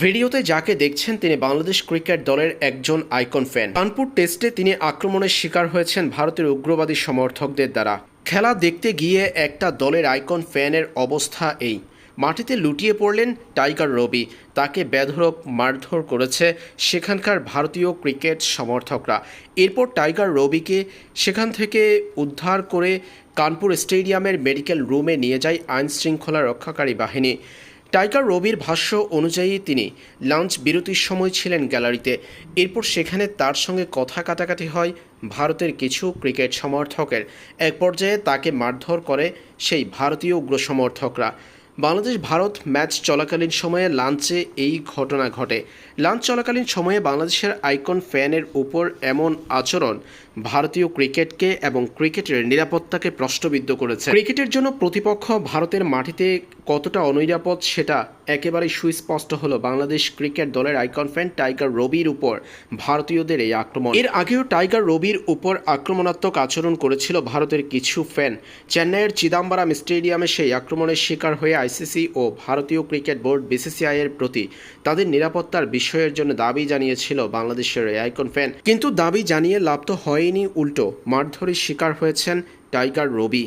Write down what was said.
ভিডিওতে যাকে দেখছেন তিনি বাংলাদেশ ক্রিকেট দলের একজন আইকন ফ্যান। কানপুর টেস্টে তিনি আক্রমণের শিকার হয়েছেন ভারতের উগ্রবাদী সমর্থকদের দ্বারা। খেলা দেখতে গিয়ে একটা দলের আইকন ফ্যানের অবস্থা এই। মাটিতে লুটিয়ে পড়লেন টাইগার রবি। তাকে বেধড়ক মারধর করেছে সেখানকার ভারতীয় ক্রিকেট সমর্থকরা। এরপর টাইগার রবিকে সেখান থেকে উদ্ধার করে কানপুর স্টেডিয়ামের মেডিকেল রুমে নিয়ে যায় আইনশৃঙ্খলা রক্ষাকারী বাহিনী। টাইগার রবির ভাষ্য অনুযায়ী তিনি লাঞ্চ বিরতির সময় ছিলেন গ্যালারিতে। এরপর সেখানে তার সঙ্গে কথা কাটাকাটি হয় ভারতের কিছু ক্রিকেট সমর্থকের। এক পর্যায়ে তাকে মারধর করে সেই ভারতীয় উগ্র সমর্থকরা। বাংলাদেশ ভারত ম্যাচ চলাকালীন সময়ে লাঞ্চে এই ঘটনা ঘটে। লাঞ্চ চলাকালীন সময়ে বাংলাদেশের আইকন ফ্যানের উপর এমন আচরণ ভারতীয় ক্রিকেটকে এবং ক্রিকেটের নিরাপত্তাকে প্রশ্নবিদ্ধ করেছে। ক্রিকেটের জন্য প্রতিপক্ষ ভারতের মাটিতে কতটা অনিরাপদ সেটা একেবারেই সুস্পষ্ট হলো বাংলাদেশ ক্রিকেট দলের আইকন ফ্যান টাইগার রবির উপর ভারতীয়দের এই আক্রমণ। এর আগেও টাইগার রবির উপর আক্রমণাত্মক আচরণ করেছিল ভারতের কিছু ফ্যান। চেন্নাইয়ের চিদাম্বরম স্টেডিয়ামে সেই আক্রমণের শিকার হয়ে আইসিসি ও ভারতীয় ক্রিকেট বোর্ড বিসিসিআই এর প্রতি তাদের নিরাপত্তার বিষয়ের জন্য দাবি জানিয়েছিল বাংলাদেশের এই আইকন ফ্যান। কিন্তু দাবি জানিয়ে লাভ তো হয়নি, উল্টো মারধরের শিকার হয়েছেন টাইগার রবি।